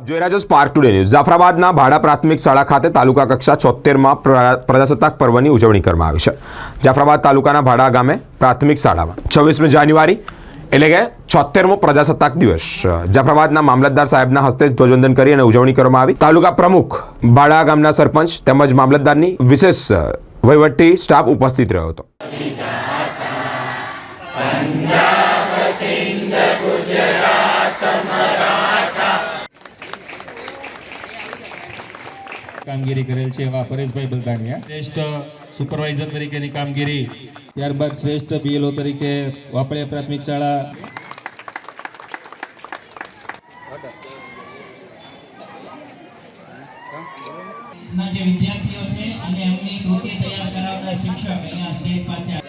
જોઈ રહ્યા છો સ્પાર્ક ટુડે ન્યૂઝ જાફરાબાદના ભાડા પ્રાથમિક શાળા ખાતે તાલુકા કક્ષા છોતેરમાં પ્રજાસત્તાક પર્વની ઉજવણી કરવામાં આવી છે. જાફરાબાદ તાલુકાના ભાડા ગામે પ્રાથમિક શાળામાં છવ્વીસમી જાન્યુઆરી એટલે કે છોતેરમો પ્રજાસત્તાક દિવસ. જાફરાબાદના મામલતદાર સાહેબના હસ્તે ધ્વજવંદન કરી અને ઉજવણી કરવામાં આવી. તાલુકા પ્રમુખ, ભાડા ગામના સરપંચ તેમજ મામલતદારની વિશેષ વહીવટી સ્ટાફ ઉપસ્થિત રહ્યો હતો. કામગીરી કરેલ છે એવા પરેશભાઈ બલદાણિયા. શ્રેષ્ઠ સુપરવાઇઝર તરીકેની કામગીરી, ત્યારબાદ શ્રેષ્ઠ બીએલઓ તરીકે વાપડિયા પ્રાથમિક શાળા. વિદ્યાર્થીઓ છે, અને એમની કૃતિ તૈયાર કરાવનાર શિક્ષક અહીંયા સ્ટેજ પાસે